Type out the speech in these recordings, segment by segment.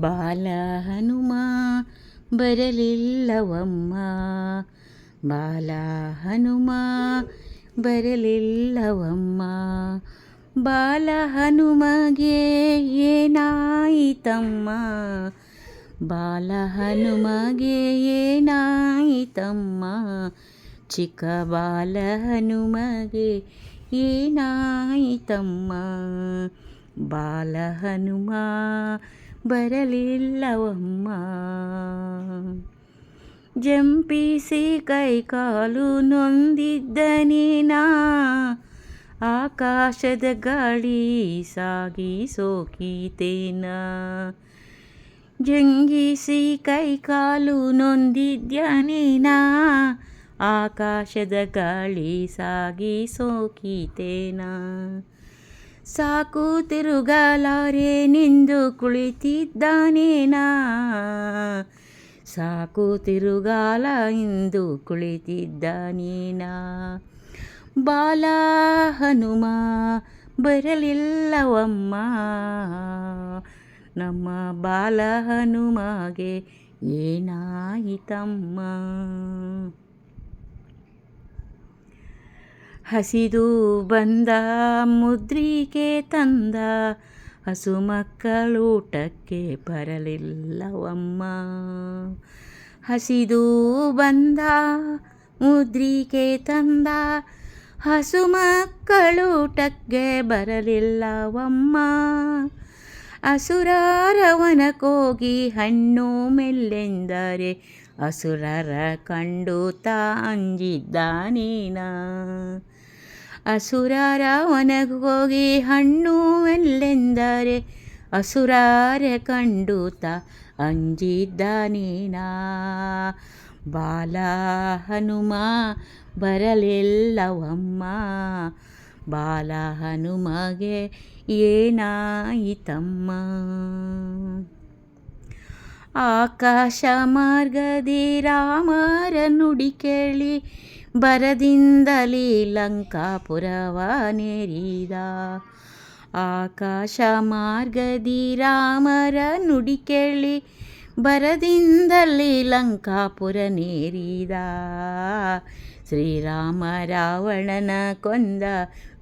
ಬಾಲ ಹನುಮ ಬರಲಿಲ್ಲವಮ್ಮ ಬಾಲ ಹನುಮ ಬರಲಿಲ್ಲವಮ್ಮ ಬಾಲ ಹನುಮಗೆ ಏನಾಯಿತಮ್ಮ ಬಾಲ ಹನುಮಗೆ ಏನಾಯಿತಮ್ಮ ಚಿಕ್ಕ ಬಾಲ ಹನುಮಗೆ ಏನಾಯಿತಮ್ಮ ಬಾಲ ಹನುಮ ಬರಲಿಲ್ಲವಮ್ಮ. ಜಂಪಿಸಿ ಕೈಕಾಲು ನೊಂದಿದ್ದನೇನಾ ಆಕಾಶದ ಗಾಳಿ ಸಾಗಿ ಸೋಕೀತೇನ ಜಂಗಿಸಿ ಕೈಕಾಲು ನೊಂದಿದ್ಯನೇನಾ ಆಕಾಶದ ಗಾಳಿ ಸಾಗಿ ಸೋಕೀತೇನಾ ಸಾಕು ತಿರುಗಲಾರೆ ನಿಂದು ಕುಳಿತಿದ್ದಾನೇನಾ ಸಾಕು ತಿರುಗಾಲ ಇಂದು ಕುಳಿತಿದ್ದಾನೇನಾ ಬಾಲ ಹನುಮ, ಬರಲಿಲ್ಲವಮ್ಮ. ನಮ್ಮ ಬಾಲ ಹನುಮಗೆ ಏನಾಯಿತಮ್ಮ? ಹಸಿದು ಬಂದ ಮುದ್ರಿಕೆ ತಂದ ಹಸು ಮಕ್ಕಳೂಟಕ್ಕೆ ಬರಲಿಲ್ಲವಮ್ಮ. ಹಸಿದು ಬಂದ ಮುದ್ರಿಕೆ ತಂದ ಹಸು ಮಕ್ಕಳೂಟಕ್ಕೆ ಬರಲಿಲ್ಲವಮ್ಮ. ಅಸುರರವನ ಕೋಗಿ ಹಣ್ಣು ಮೆಲ್ಲೆಂದರೆ ಅಸುರರ ಕಂಡು ತಾ ಅಂಜಿದ್ದಾನೇನ ಅಸುರರ ಒನಗೋಗಿ ಹಣ್ಣು ಎಲ್ಲೆಂದರೆ ಅಸುರಾರ ಕಂಡುತ ಅಂಜಿದ್ದಾನೇನಾ? ಬಾಲ ಹನುಮ ಬರಲಿಲ್ಲವಮ್ಮ ಬಾಲ ಹನುಮಗೆ ಏನಾಯಿತಮ್ಮ? ಆಕಾಶ ಮಾರ್ಗದಿ ರಾಮರ ನುಡಿ ಕೇಳಿ ಬರದಿಂದಲೇ ಲಂಕಾಪುರವ ನೇರಿದ ಆಕಾಶ ಮಾರ್ಗದಿ ರಾಮರ ನುಡಿ ಕೇಳಿ ಬರದಿಂದಲೇ ಲಂಕಾಪುರ ನೇರಿದ ಶ್ರೀರಾಮ ರಾವಣನ ಕೊಂದ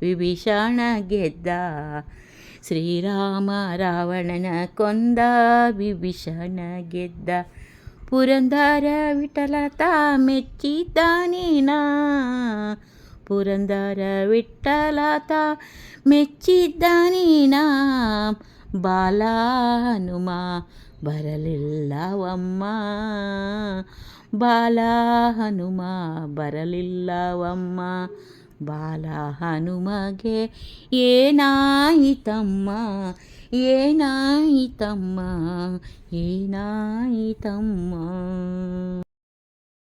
ವಿಭೀಷಣ ಗೆದ್ದ. ಶ್ರೀರಾಮ ರಾವಣನ ಕೊಂದ ವಿಭೀಷಣ ಗೆದ್ದ. ಪುರಂದರ ವಿಠಲತ ಮೆಚ್ಚಿದ್ದಾನೇನಾ ಪುರಂದರ ವಿಠಲತ ಮೆಚ್ಚಿದ್ದಾನೇನಾ ಬಾಲ ಹನುಮ ಬರಲಿಲ್ಲವಮ್ಮ ಬಾಲ ಹನುಮ ಬರಲಿಲ್ಲವಮ್ಮ ಬಾಲ ಹನುಮಗೆ ಏನಾಯಿತಮ್ಮ ಏನಾಯಿತಮ್ಮ ಏನಾಯಿತಮ್ಮ